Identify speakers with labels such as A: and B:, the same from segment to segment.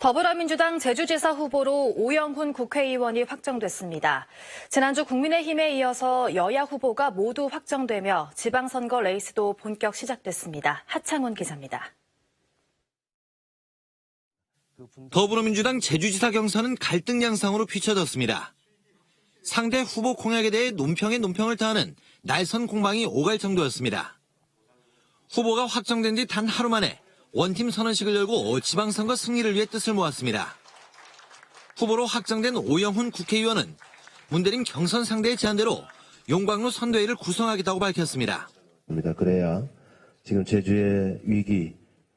A: 더불어민주당 제주지사 후보로 오영훈 국회의원이 확정됐습니다. 지난주 국민의힘에 이어서 여야 후보가 모두 확정되며 지방선거 레이스도 본격 시작됐습니다. 하창훈 기자입니다.
B: 더불어민주당 제주지사 경선은 갈등 양상으로 비춰졌습니다. 상대 후보 공약에 대해 논평에 논평을 더하는 날선 공방이 오갈 정도였습니다. 후보가 확정된 뒤단 하루 만에 원팀 선언식을 열고 지방선거 승리를 위해 뜻을 모았습니다. 후보로 확정된 오영훈 국회의원은 문대림 경선 상대의 제안대로 용광로 선대위를 구성하겠다고 밝혔습니다.
C: 그래야 지금 제주의 위기,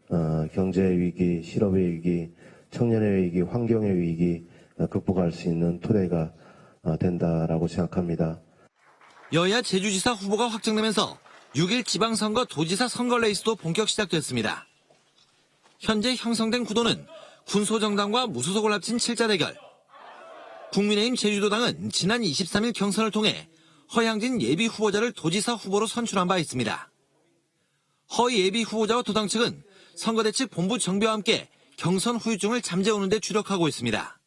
C: 어, 경제의 위기, 실업의 위기, 청년의 위기, 환경의 위기 어, 극복할 수 있는 토대가 어, 된다라고 생각합니다.
B: 여야 제주지사 후보가 확정되면서 6일 지방선거 도지사 선거 레이스도 본격 시작됐습니다. 현재 형성된 구도는 군소정당과 무소속을 합친 7자 대결. 국민의힘 제주도당은 지난 23일 경선을 통해 허양진 예비 후보자를 도지사 후보로 선출한 바 있습니다. 허 예비 후보자와 도당 측은 선거대 책 본부 정비와 함께 경선 후유증을 잠재우는 데 주력하고 있습니다.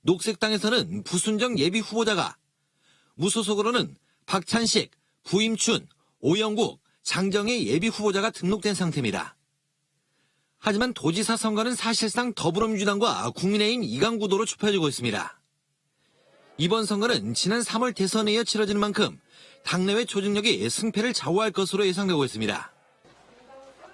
B: 녹색당에서는 부순정 예비 후보자가 무소속으로는 박찬식, 부임춘, 오영국, 장정의 예비 후보자가 등록된 상태입니다. 하지만 도지사 선거는 사실상 더불어민주당과 국민의힘 이강 구도로 좁혀지고 있습니다. 이번 선거는 지난 3월 대선에 이어 치러지는 만큼 당내외 조직력이 승패를 좌우할 것으로 예상되고 있습니다.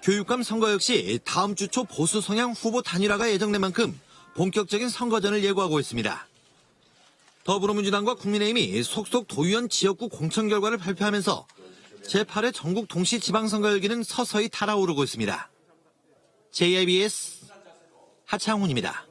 B: 교육감 선거 역시 다음 주 초 보수 성향 후보 단일화가 예정된 만큼 본격적인 선거전을 예고하고 있습니다. 더불어민주당과 국민의힘이 속속 도의원 지역구 공천 결과를 발표하면서 제8회 전국 동시 지방선거 열기는 서서히 달아오르고 있습니다. JIBS 하창훈입니다.